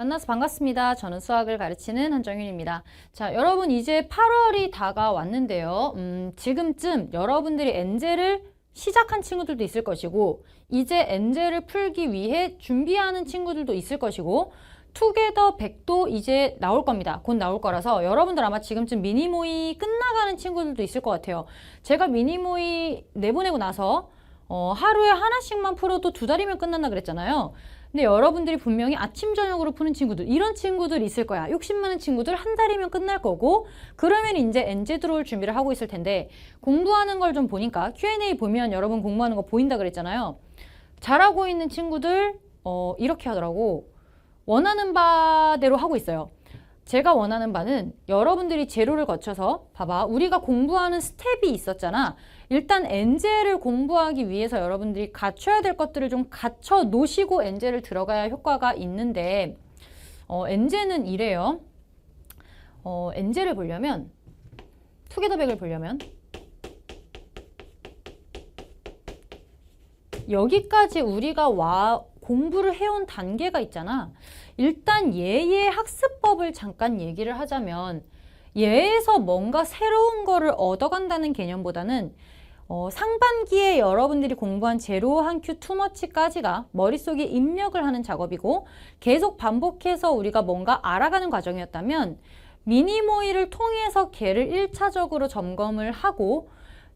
만나서 반갑습니다. 저는 수학을 가르치는 한정윤입니다. 자, 여러분 이제 8월이 다가왔는데요. 음, 지금쯤 여러분들이 엔젤을 시작한 친구들도 있을 것이고 이제 엔젤을 풀기 위해 준비하는 친구들도 있을 것이고 투게더 100도 이제 나올 겁니다. 곧 나올 거라서 여러분들 아마 지금쯤 미니모이 끝나가는 친구들도 있을 것 같아요. 제가 미니모이 내보내고 나서 어, 하루에 하나씩만 풀어도 두 달이면 끝난다 그랬잖아요. 근데 여러분들이 분명히 아침 저녁으로 푸는 친구들 이런 친구들 있을 거야. 욕심 많은 친구들 한 달이면 끝날 거고 그러면 이제 엔제 들어올 준비를 하고 있을 텐데 공부하는 걸 좀 보니까 Q&A 보면 여러분 공부하는 거 보인다 그랬잖아요. 잘하고 있는 친구들 어, 이렇게 하더라고. 원하는 바대로 하고 있어요. 제가 원하는 바는 여러분들이 제로를 거쳐서 봐봐 우리가 공부하는 스텝이 있었잖아. 일단 엔젤을 공부하기 위해서 여러분들이 갖춰야 될 것들을 좀 갖춰 놓으시고 엔젤을 들어가야 효과가 있는데 어, 엔젤은 이래요. 어, 엔젤을 보려면 투게더백을 보려면 여기까지 우리가 와 공부를 해온 단계가 있잖아. 일단 얘의 학습법을 잠깐 얘기를 하자면 얘에서 뭔가 새로운 거를 얻어간다는 개념보다는 어, 상반기에 여러분들이 공부한 제로 한 큐 투머치까지가 머릿속에 입력을 하는 작업이고 계속 반복해서 우리가 뭔가 알아가는 과정이었다면 미니모이를 통해서 걔를 1차적으로 점검을 하고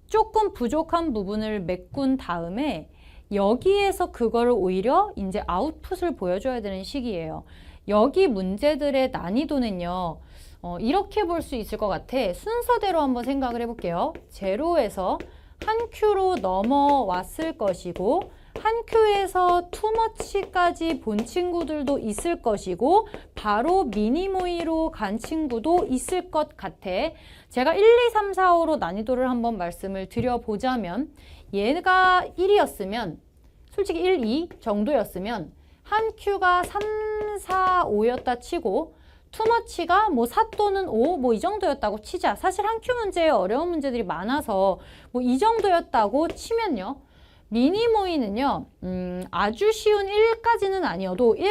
조금 부족한 부분을 메꾼 다음에 여기에서 그거를 오히려 이제 아웃풋을 보여줘야 되는 시기예요. 여기 문제들의 난이도는요. 어, 이렇게 볼 수 있을 것 같아. 순서대로 한번 생각을 해볼게요. 제로에서 한 큐로 넘어왔을 것이고 한 큐에서 투머치까지 본 친구들도 있을 것이고 바로 미니모이로 간 친구도 있을 것 같아. 제가 1, 2, 3, 4, 5로 난이도를 한번 말씀을 드려보자면 얘가 1이었으면 솔직히 1, 2 정도였으면 한 큐가 3, 4, 5였다 치고 투머치가 뭐 4 또는 5 뭐 이 정도였다고 치자. 사실 한 큐 문제에 어려운 문제들이 많아서 뭐 이 정도였다고 치면요. 미니모이는요. 음, 아주 쉬운 1까지는 아니어도 1,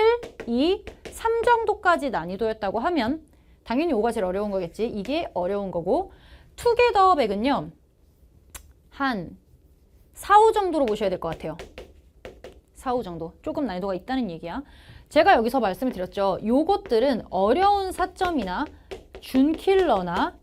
2, 3 정도까지 난이도였다고 하면 당연히 5가 제일 어려운 거겠지. 이게 어려운 거고 투게더 백은요. 한 4, 5 정도로 보셔야 될 것 같아요. 4, 5 정도. 조금 난이도가 있다는 얘기야. 제가 여기서 말씀을 드렸죠. 요것들은 어려운 사점이나 준킬러나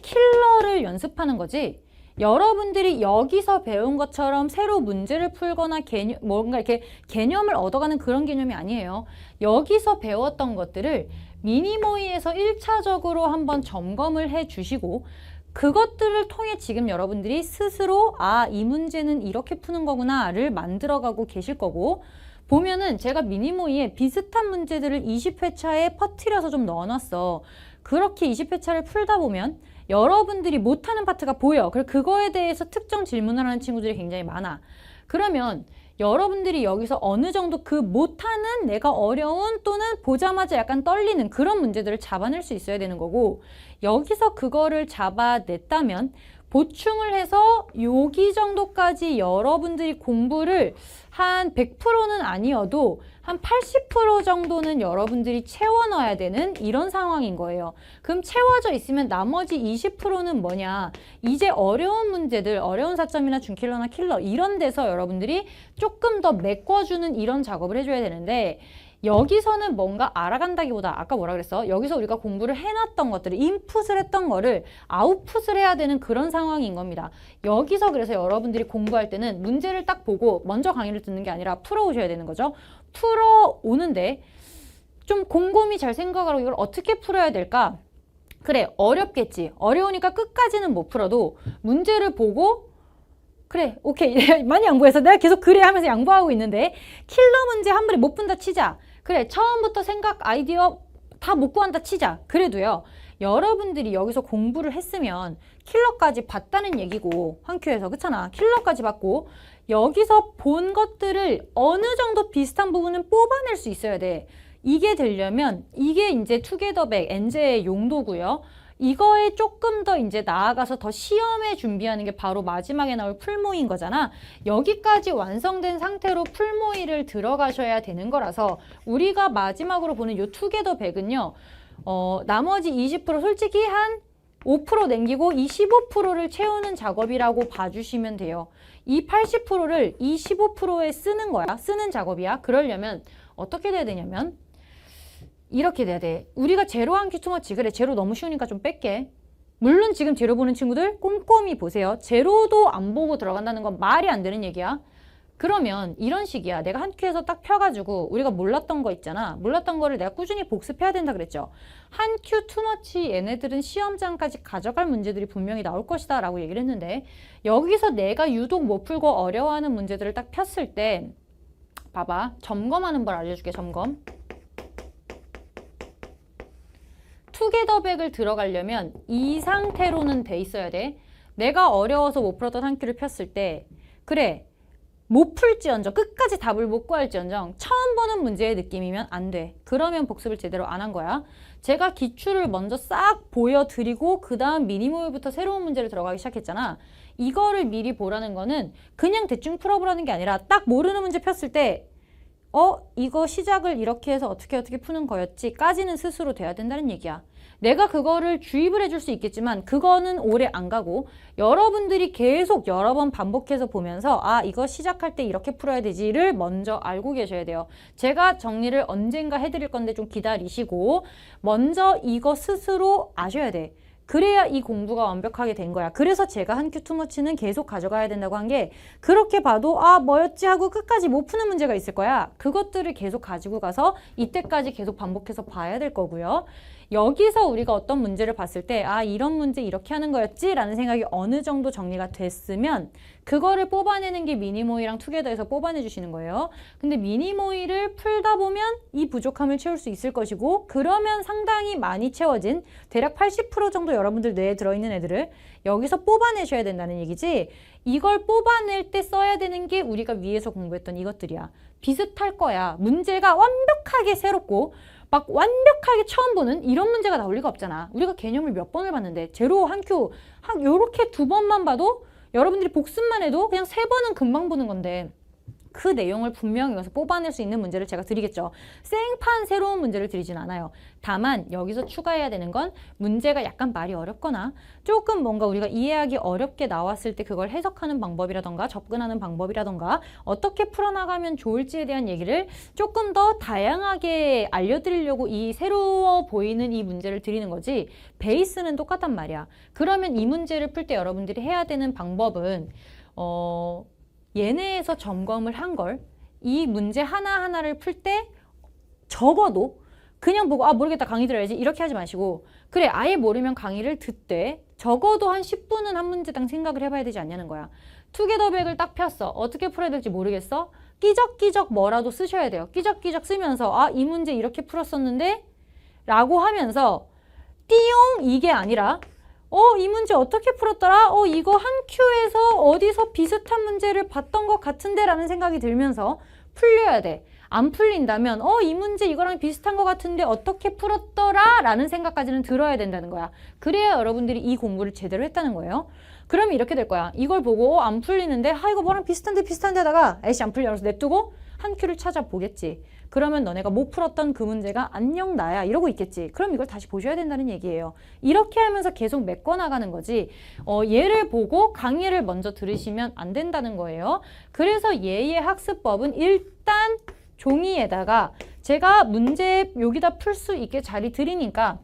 킬러를 연습하는 거지. 여러분들이 여기서 배운 것처럼 새로 문제를 풀거나 개념, 뭔가 이렇게 개념을 얻어가는 그런 개념이 아니에요. 여기서 배웠던 것들을 미니모이에서 1차적으로 한번 점검을 해 주시고 그것들을 통해 지금 여러분들이 스스로 아, 이 문제는 이렇게 푸는 거구나를 만들어가고 계실 거고 보면은 제가 미니모이에 비슷한 문제들을 20회차에 퍼뜨려서 좀 넣어놨어. 그렇게 20회차를 풀다 보면 여러분들이 못하는 파트가 보여. 그리고 그거에 대해서 특정 질문을 하는 친구들이 굉장히 많아. 그러면 여러분들이 여기서 어느 정도 그 못하는 내가 어려운 또는 보자마자 약간 떨리는 그런 문제들을 잡아낼 수 있어야 되는 거고 여기서 그거를 잡아냈다면 보충을 해서 여기 정도까지 여러분들이 공부를 한 100%는 아니어도 한 80% 정도는 여러분들이 채워 넣어야 되는 이런 상황인 거예요. 그럼 채워져 있으면 나머지 20%는 뭐냐? 이제 어려운 문제들, 어려운 사점이나 준킬러나 킬러 이런 데서 여러분들이 조금 더 메꿔주는 이런 작업을 해줘야 되는데 여기서는 뭔가 알아간다기보다 아까 뭐라 그랬어? 여기서 우리가 공부를 해놨던 것들을 인풋을 했던 거를 아웃풋을 해야 되는 그런 상황인 겁니다. 여기서 그래서 여러분들이 공부할 때는 문제를 딱 보고 먼저 강의를 듣는 게 아니라 풀어오셔야 되는 거죠. 풀어오는데 좀 곰곰이 잘 생각하고 이걸 어떻게 풀어야 될까? 그래 어렵겠지. 어려우니까 끝까지는 못 풀어도 문제를 보고 그래 오케이 많이 양보해서 내가 계속 그래 하면서 양보하고 있는데 킬러 문제 한 번에 못 푼다 치자. 그래 처음부터 생각 아이디어 다 못 구한다 치자. 그래도요. 여러분들이 여기서 공부를 했으면 킬러까지 봤다는 얘기고 한 큐에서 그렇잖아. 킬러까지 봤고 여기서 본 것들을 어느 정도 비슷한 부분은 뽑아낼 수 있어야 돼. 이게 되려면 이게 이제 투게더백 엔제의 용도고요. 이거에 조금 더 이제 나아가서 더 시험에 준비하는 게 바로 마지막에 나올 풀모인 거잖아. 여기까지 완성된 상태로 풀모이를 들어가셔야 되는 거라서 우리가 마지막으로 보는 요 투게더 백은요. 어, 나머지 20% 솔직히 한 5% 남기고 이 15%를 채우는 작업이라고 봐주시면 돼요. 이 80%를 이 15%에 쓰는 거야. 쓰는 작업이야. 그러려면 어떻게 돼야 되냐면 이렇게 돼야 돼. 우리가 제로 한 큐투머치 그래 제로 너무 쉬우니까 좀 뺄게. 물론 지금 제로 보는 친구들 꼼꼼히 보세요. 제로도 안 보고 들어간다는 건 말이 안 되는 얘기야. 그러면 이런 식이야. 내가 한 큐에서 딱 펴가지고 우리가 몰랐던 거 있잖아. 몰랐던 거를 내가 꾸준히 복습해야 된다 그랬죠. 한 큐 투머치 얘네들은 시험장까지 가져갈 문제들이 분명히 나올 것이다 라고 얘기를 했는데 여기서 내가 유독 못 풀고 어려워하는 문제들을 딱 폈을 때 봐봐. 점검하는 걸 알려줄게. 점검. 투게더백을 들어가려면 이 상태로는 돼 있어야 돼. 내가 어려워서 못 풀었던 한 큐를 폈을 때 그래 못 풀지언정 끝까지 답을 못 구할지언정 처음 보는 문제의 느낌이면 안 돼. 그러면 복습을 제대로 안 한 거야. 제가 기출을 먼저 싹 보여드리고 그 다음 미니모이부터 새로운 문제를 들어가기 시작했잖아. 이거를 미리 보라는 거는 그냥 대충 풀어보라는 게 아니라 딱 모르는 문제 폈을 때 어? 이거 시작을 이렇게 해서 어떻게 어떻게 푸는 거였지? 까지는 스스로 돼야 된다는 얘기야. 내가 그거를 주입을 해줄 수 있겠지만 그거는 오래 안 가고 여러분들이 계속 여러 번 반복해서 보면서 아 이거 시작할 때 이렇게 풀어야 되지를 먼저 알고 계셔야 돼요. 제가 정리를 언젠가 해드릴 건데 좀 기다리시고 먼저 이거 스스로 아셔야 돼. 그래야 이 공부가 완벽하게 된 거야. 그래서 제가 한 큐 투머치는 계속 가져가야 된다고 한 게 그렇게 봐도 아 뭐였지 하고 끝까지 못 푸는 문제가 있을 거야. 그것들을 계속 가지고 가서 이때까지 계속 반복해서 봐야 될 거고요. 여기서 우리가 어떤 문제를 봤을 때 아 이런 문제 이렇게 하는 거였지 라는 생각이 어느 정도 정리가 됐으면 그거를 뽑아내는 게 미니모이랑 투게더에서 뽑아내 주시는 거예요. 근데 미니모이를 풀다 보면 이 부족함을 채울 수 있을 것이고 그러면 상당히 많이 채워진 대략 80% 정도 여러분들 뇌에 들어있는 애들을 여기서 뽑아내셔야 된다는 얘기지 이걸 뽑아낼 때 써야 되는 게 우리가 위에서 공부했던 이것들이야. 비슷할 거야. 문제가 완벽하게 새롭고 막 완벽하게 처음 보는 이런 문제가 나올 리가 없잖아. 우리가 개념을 몇 번을 봤는데 제로 한 큐, 한 요렇게 두 번만 봐도 여러분들이 복습만 해도 그냥 세 번은 금방 보는 건데 그 내용을 분명히 여기서 뽑아낼 수 있는 문제를 제가 드리겠죠. 생판 새로운 문제를 드리진 않아요. 다만 여기서 추가해야 되는 건 문제가 약간 말이 어렵거나 조금 뭔가 우리가 이해하기 어렵게 나왔을 때 그걸 해석하는 방법이라던가 접근하는 방법이라던가 어떻게 풀어나가면 좋을지에 대한 얘기를 조금 더 다양하게 알려드리려고 이 새로워 보이는 이 문제를 드리는 거지 베이스는 똑같단 말이야. 그러면 이 문제를 풀 때 여러분들이 해야 되는 방법은 어, 얘네에서 점검을 한 걸 이 문제 하나하나를 풀 때 적어도 그냥 보고 아 모르겠다 강의 들어야지 이렇게 하지 마시고 그래 아예 모르면 강의를 듣되 적어도 한 10분은 한 문제당 생각을 해봐야 되지 않냐는 거야. 투게더백을 딱 폈어. 어떻게 풀어야 될지 모르겠어? 끼적끼적 뭐라도 쓰셔야 돼요. 끼적끼적 쓰면서 아 이 문제 이렇게 풀었었는데 라고 하면서 띠용 이게 아니라 어, 이 문제 어떻게 풀었더라? 어, 이거 한 큐에서 어디서 비슷한 문제를 봤던 것 같은데? 라는 생각이 들면서 풀려야 돼. 안 풀린다면, 어, 이 문제 이거랑 비슷한 것 같은데 어떻게 풀었더라? 라는 생각까지는 들어야 된다는 거야. 그래야 여러분들이 이 공부를 제대로 했다는 거예요. 그러면 이렇게 될 거야. 이걸 보고 어, 안 풀리는데, 아, 이거 뭐랑 비슷한데 비슷한데 하다가, 에이씨, 안 풀려. 그래서 냅두고 한 큐를 찾아보겠지. 그러면 너네가 못 풀었던 그 문제가 안녕 나야 이러고 있겠지. 그럼 이걸 다시 보셔야 된다는 얘기예요. 이렇게 하면서 계속 메꿔 나가는 거지. 어, 얘를 보고 강의를 먼저 들으시면 안 된다는 거예요. 그래서 얘의 학습법은 일단 종이에다가 제가 문제 여기다 풀 수 있게 자리 드리니까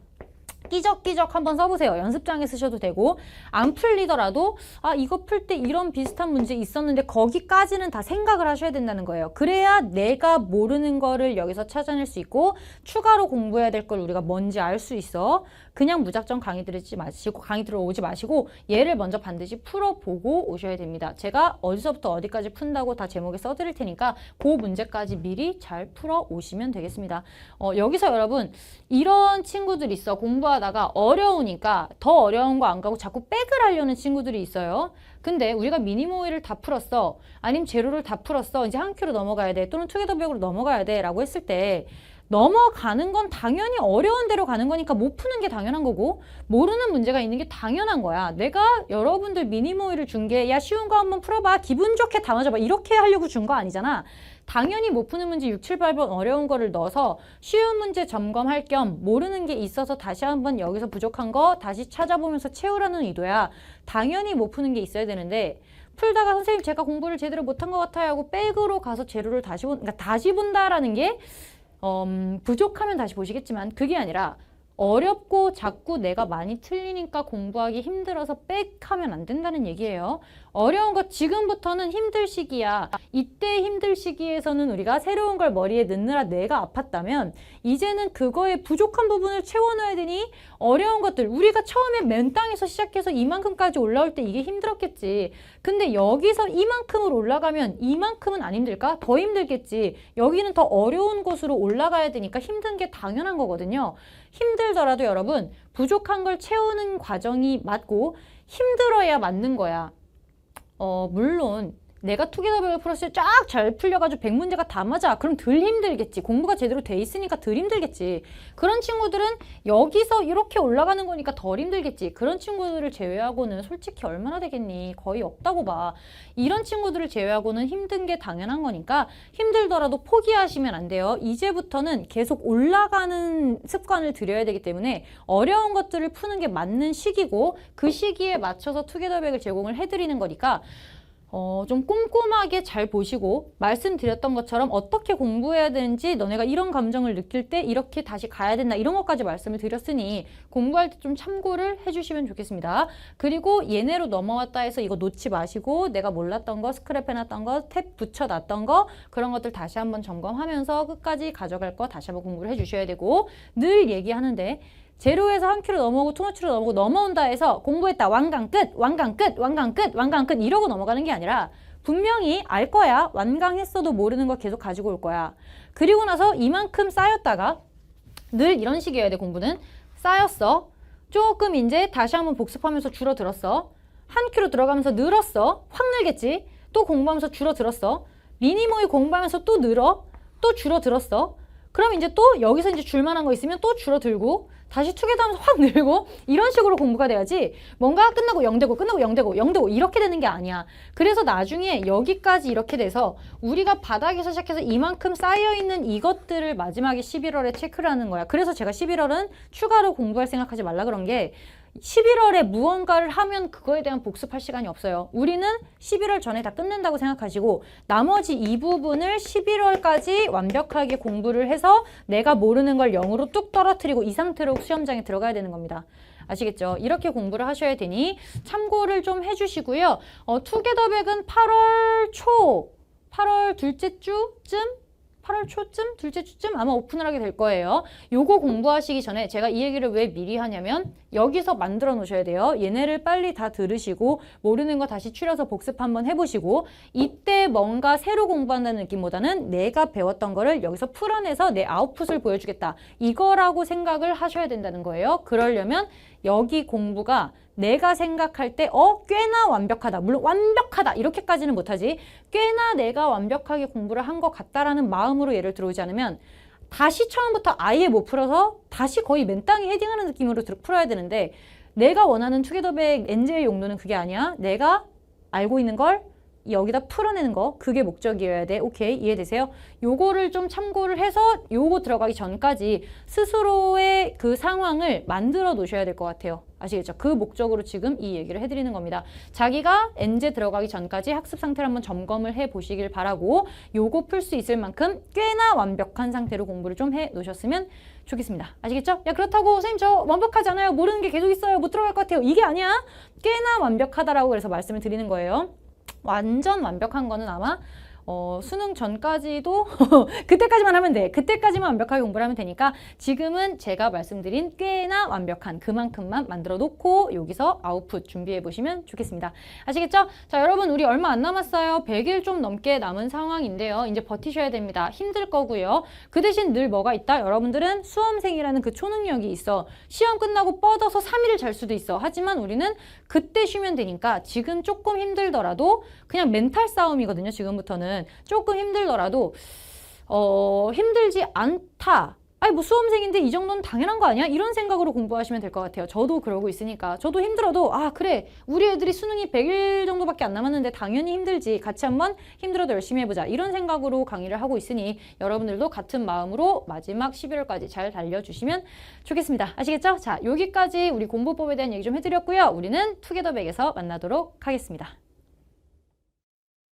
끼적끼적 한번 써보세요. 연습장에 쓰셔도 되고 안 풀리더라도 아 이거 풀 때 이런 비슷한 문제 있었는데 거기까지는 다 생각을 하셔야 된다는 거예요. 그래야 내가 모르는 거를 여기서 찾아낼 수 있고 추가로 공부해야 될 걸 우리가 뭔지 알 수 있어. 그냥 무작정 강의 들으지 마시고 강의 들어오지 마시고 얘를 먼저 반드시 풀어보고 오셔야 됩니다. 제가 어디서부터 어디까지 푼다고 다 제목에 써드릴 테니까 그 문제까지 미리 잘 풀어 오시면 되겠습니다. 어, 여기서 여러분 이런 친구들 있어 공부하다가 어려우니까 더 어려운 거 안 가고 자꾸 백을 하려는 친구들이 있어요. 근데 우리가 미니모이를 다 풀었어. 아니면 제로를 다 풀었어. 이제 한 큐로 넘어가야 돼. 또는 투게더백으로 넘어가야 돼. 라고 했을 때 넘어가는 건 당연히 어려운 대로 가는 거니까 못 푸는 게 당연한 거고 모르는 문제가 있는 게 당연한 거야. 내가 여러분들 미니모이를 준 게 야 쉬운 거 한번 풀어봐. 기분 좋게 담아줘봐. 이렇게 하려고 준 거 아니잖아. 당연히 못 푸는 문제 6, 7, 8번 어려운 거를 넣어서 쉬운 문제 점검할 겸 모르는 게 있어서 다시 한번 여기서 부족한 거 다시 찾아보면서 채우라는 의도야. 당연히 못 푸는 게 있어야 되는데 풀다가 선생님 제가 공부를 제대로 못한 것 같아요 하고 백으로 가서 재료를 다시 본, 그러니까 다시 본다라는 게 음, 부족하면 다시 보시겠지만 그게 아니라 어렵고 자꾸 내가 많이 틀리니까 공부하기 힘들어서 빽하면 안 된다는 얘기예요. 어려운 거 지금부터는 힘들 시기야. 이때 힘들 시기에서는 우리가 새로운 걸 머리에 넣느라 뇌가 아팠다면 이제는 그거에 부족한 부분을 채워넣어야 되니 어려운 것들 우리가 처음에 맨 땅에서 시작해서 이만큼까지 올라올 때 이게 힘들었겠지. 근데 여기서 이만큼으로 올라가면 이만큼은 안 힘들까? 더 힘들겠지. 여기는 더 어려운 곳으로 올라가야 되니까 힘든 게 당연한 거거든요. 힘들더라도 여러분 부족한 걸 채우는 과정이 맞고 힘들어야 맞는 거야. 어, 물론 내가 투게더백을 풀었을 때 쫙 잘 풀려가지고 100문제가 다 맞아. 그럼 덜 힘들겠지. 공부가 제대로 돼 있으니까 덜 힘들겠지. 그런 친구들은 여기서 이렇게 올라가는 거니까 덜 힘들겠지. 그런 친구들을 제외하고는 솔직히 얼마나 되겠니? 거의 없다고 봐. 이런 친구들을 제외하고는 힘든 게 당연한 거니까 힘들더라도 포기하시면 안 돼요. 이제부터는 계속 올라가는 습관을 들여야 되기 때문에 어려운 것들을 푸는 게 맞는 시기고 그 시기에 맞춰서 투게더백을 제공을 해드리는 거니까 어, 좀 꼼꼼하게 잘 보시고 말씀드렸던 것처럼 어떻게 공부해야 되는지 너네가 이런 감정을 느낄 때 이렇게 다시 가야 된다 이런 것까지 말씀을 드렸으니 공부할 때 좀 참고를 해주시면 좋겠습니다. 그리고 얘네로 넘어왔다 해서 이거 놓지 마시고 내가 몰랐던 거 스크랩 해놨던 거 탭 붙여놨던 거 그런 것들 다시 한번 점검하면서 끝까지 가져갈 거 다시 한번 공부를 해주셔야 되고 늘 얘기하는데 제로에서 한 큐로 넘어오고 투너치로 넘어오고 넘어온다 해서 공부했다. 완강 끝 완강 끝 완강 끝 완강 끝 이러고 넘어가는 게 아니라 분명히 알 거야. 완강했어도 모르는 거 계속 가지고 올 거야. 그리고 나서 이만큼 쌓였다가 늘 이런 식이어야 돼 공부는. 쌓였어. 조금 이제 다시 한번 복습하면서 줄어들었어. 한 큐로 들어가면서 늘었어. 확 늘겠지? 또 공부하면서 줄어들었어. 미니모이 공부하면서 또 늘어. 또 줄어들었어. 그럼 이제 또 여기서 이제 줄만한 거 있으면 또 줄어들고 다시 투게더 하면서 확 늘고 이런 식으로 공부가 돼야지 뭔가 끝나고 0되고 끝나고 0되고 0되고 이렇게 되는 게 아니야. 그래서 나중에 여기까지 이렇게 돼서 우리가 바닥에서 시작해서 이만큼 쌓여있는 이것들을 마지막에 11월에 체크를 하는 거야. 그래서 제가 11월은 추가로 공부할 생각하지 말라 그런 게 11월에 무언가를 하면 그거에 대한 복습할 시간이 없어요. 우리는 11월 전에 다 끝낸다고 생각하시고 나머지 이 부분을 11월까지 완벽하게 공부를 해서 내가 모르는 걸 0으로 뚝 떨어뜨리고 이 상태로 시험장에 들어가야 되는 겁니다. 아시겠죠? 이렇게 공부를 하셔야 되니 참고를 좀 해주시고요. 어, 투게더백은 8월 초, 8월 둘째 주쯤 8월 초쯤, 둘째 주쯤 아마 오픈을 하게 될 거예요. 요거 공부하시기 전에 제가 이 얘기를 왜 미리 하냐면 여기서 만들어 놓으셔야 돼요. 얘네를 빨리 다 들으시고 모르는 거 다시 추려서 복습 한번 해보시고 이때 뭔가 새로 공부한다는 느낌보다는 내가 배웠던 거를 여기서 풀어내서 내 아웃풋을 보여주겠다. 이거라고 생각을 하셔야 된다는 거예요. 그러려면 여기 공부가 내가 생각할 때, 어, 꽤나 완벽하다. 물론 완벽하다. 이렇게까지는 못하지. 꽤나 내가 완벽하게 공부를 한 것 같다라는 마음으로 예를 들어오지 않으면 다시 처음부터 아예 못 풀어서 다시 거의 맨 땅에 헤딩하는 느낌으로 들- 풀어야 되는데 내가 원하는 투게더백 엔젤 용도는 그게 아니야. 내가 알고 있는 걸 여기다 풀어내는 거 그게 목적이어야 돼. 오케이 이해되세요? 요거를 좀 참고를 해서 요거 들어가기 전까지 스스로의 그 상황을 만들어 놓으셔야 될 것 같아요. 아시겠죠? 그 목적으로 지금 이 얘기를 해드리는 겁니다. 자기가 엔제 들어가기 전까지 학습 상태를 한번 점검을 해 보시길 바라고 요거 풀 수 있을 만큼 꽤나 완벽한 상태로 공부를 좀 해 놓으셨으면 좋겠습니다. 아시겠죠? 야 그렇다고 선생님 저 완벽하지 않아요. 모르는 게 계속 있어요. 못 들어갈 것 같아요. 이게 아니야. 꽤나 완벽하다라고 그래서 말씀을 드리는 거예요. 완전 완벽한 거는 아마 어, 수능 전까지도 그때까지만 하면 돼. 그때까지만 완벽하게 공부를 하면 되니까 지금은 제가 말씀드린 꽤나 완벽한 그만큼만 만들어 놓고 여기서 아웃풋 준비해 보시면 좋겠습니다. 아시겠죠? 자, 여러분 우리 얼마 안 남았어요. 100일 좀 넘게 남은 상황인데요. 이제 버티셔야 됩니다. 힘들 거고요. 그 대신 늘 뭐가 있다? 여러분들은 수험생이라는 그 초능력이 있어. 시험 끝나고 뻗어서 3일을 잘 수도 있어. 하지만 우리는 그때 쉬면 되니까 지금 조금 힘들더라도 그냥 멘탈 싸움이거든요. 지금부터 는 조금 힘들더라도 어, 힘들지 않다. 아니 뭐 수험생인데 이 정도는 당연한 거 아니야? 이런 생각으로 공부하시면 될 것 같아요. 저도 그러고 있으니까 저도 힘들어도 아 그래 우리 애들이 수능이 100일 정도밖에 안 남았는데 당연히 힘들지 같이 한번 힘들어도 열심히 해보자 이런 생각으로 강의를 하고 있으니 여러분들도 같은 마음으로 마지막 11월까지 잘 달려주시면 좋겠습니다. 아시겠죠? 자 여기까지 우리 공부법에 대한 얘기 좀 해드렸고요. 우리는 투게더백에서 만나도록 하겠습니다.